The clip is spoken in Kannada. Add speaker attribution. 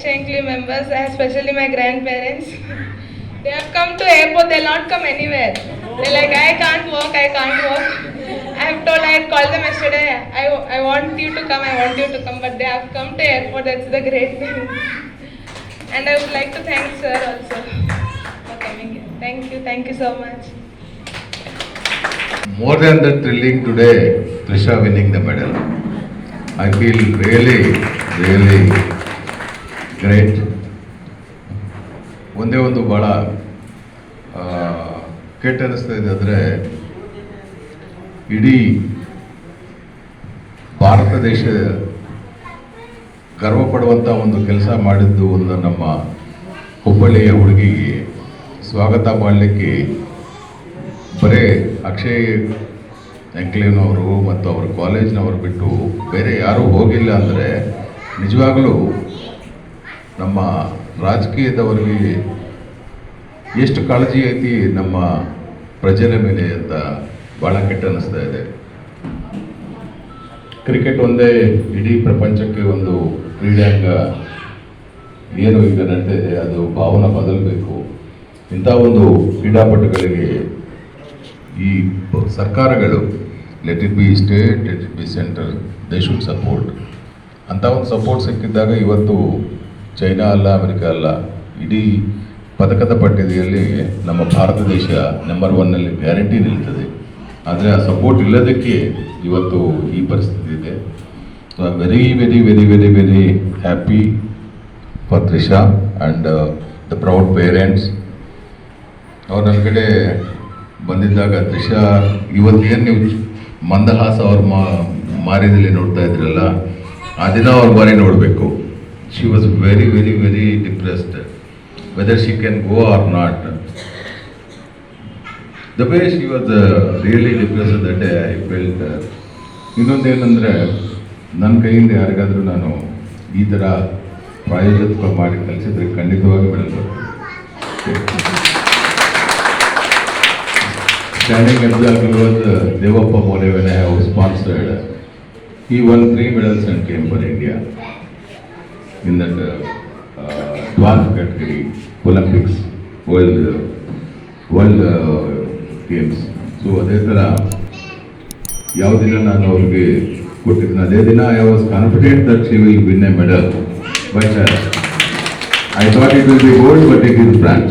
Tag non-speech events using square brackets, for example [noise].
Speaker 1: Akshankli members, especially my grandparents. [laughs] they have come to airport, they'll not come anywhere. They're like, I can't walk, I can't walk. I have told, I had called them yesterday, I, I want you to come, I want you to come, but they have come to airport, that's the great thing. [laughs] And I would like to thank sir also for coming here. Thank you, thank you so much.
Speaker 2: More than the thrilling today, Trisha winning the medal. I feel really, really great ಒಂದೇ ಒಂದು ಭಾಳ ಕೆಟ್ಟ ಇದೆ ಅಂದರೆ ಇಡೀ ಭಾರತ ದೇಶ ಗರ್ವ ಪಡುವಂಥ ಒಂದು ಕೆಲಸ ಮಾಡಿದ್ದು ಒಂದು ನಮ್ಮ ಹುಬ್ಬಳ್ಳಿಯ ಹುಡುಗಿಗೆ. ಸ್ವಾಗತ ಮಾಡಲಿಕ್ಕೆ ಬರೀ ಅಕ್ಷಯ್ ಎಂಕ್ಲೇವ್ನವರು ಮತ್ತು ಅವ್ರ ಕಾಲೇಜ್ನವರು ಬಿಟ್ಟು ಬೇರೆ ಯಾರೂ ಹೋಗಿಲ್ಲ ಅಂದರೆ ನಿಜವಾಗಲೂ ನಮ್ಮ ರಾಜಕೀಯದವರಿಗೆ ಎಷ್ಟು ಕಾಳಜಿ ಐತಿ ನಮ್ಮ ಪ್ರಜೆಯ ಮೇಲೆ ಅಂತ ಭಾಳ ಕೆಟ್ಟ ಅನ್ನಿಸ್ತಾ ಇದೆ. ಕ್ರಿಕೆಟ್ ಒಂದೇ ಇಡೀ ಪ್ರಪಂಚಕ್ಕೆ ಒಂದು ಕ್ರೀಡಾಂಗ ಏನು ಈಗ ನಡೀತಾ ಇದೆ ಅದು ಭಾವನೆ ಬದಲಬೇಕು. ಇಂಥ ಒಂದು ಕ್ರೀಡಾಪಟುಗಳಿಗೆ ಈ ಸರ್ಕಾರಗಳು let it be state let it be central they should support ಅಂಥ ಒಂದು ಸಪೋರ್ಟ್ ಸಿಕ್ಕಿದ್ದಾಗ ಇವತ್ತು ಚೈನಾ ಅಲ್ಲ, ಅಮೆರಿಕ ಅಲ್ಲ, ಇಡೀ ಪದಕದ ಪಟ್ಟಿಯಲ್ಲಿ ನಮ್ಮ ಭಾರತ ದೇಶ ನಂಬರ್ ಒನ್ನಲ್ಲಿ ಗ್ಯಾರಂಟಿ ನಿಲ್ತದೆ. ಆದರೆ ಆ ಸಪೋರ್ಟ್ ಇಲ್ಲದಕ್ಕೆ ಇವತ್ತು ಈ ಪರಿಸ್ಥಿತಿ ಇದೆ. So I very very very very very happy for Trisha and the proud parents ಅವ್ರ ನನ್ನ ಕಡೆ ಬಂದಿದ್ದಾಗ ತ್ರಿಷಾ ಇವತ್ತೇನು ನೀವು ಮಂದಹಾಸ ಅವ್ರ ಮಾರಿದಲ್ಲಿ ನೋಡ್ತಾ ಇದ್ರಲ್ಲ ಆ ದಿನ ಅವ್ರ ಬಾರಿ ನೋಡಬೇಕು. She was very very very depressed whether she can go or not the way she was really depress the day I felt ಇನ್ನೊಂದೇನೆಂದರೆ ನನ್ನ ಕೈಯಿಂದ ಯಾರಿಗಾದರೂ ನಾನು ಈ ಥರ ಪ್ರಾಯೋಜಕ ಮಾಡಿ ಕಲಿಸಿದ್ರೆ ಖಂಡಿತವಾಗಿ ಬೆಳೆದು standing example was Devappa Devappa have sponsored. He won three medals and came for India in that uh, uh, dwarf category, Olympics, World, uh, World uh, Games. So ಅದೇ ಥರ ಯಾವ ದಿನ ನಾನು ಅವ್ರಿಗೆ ಕೊಟ್ಟಿದ್ದೀನಿ ಅದೇ ದಿನ I was confident that she will win a medal but I thought it will be gold but it is bronze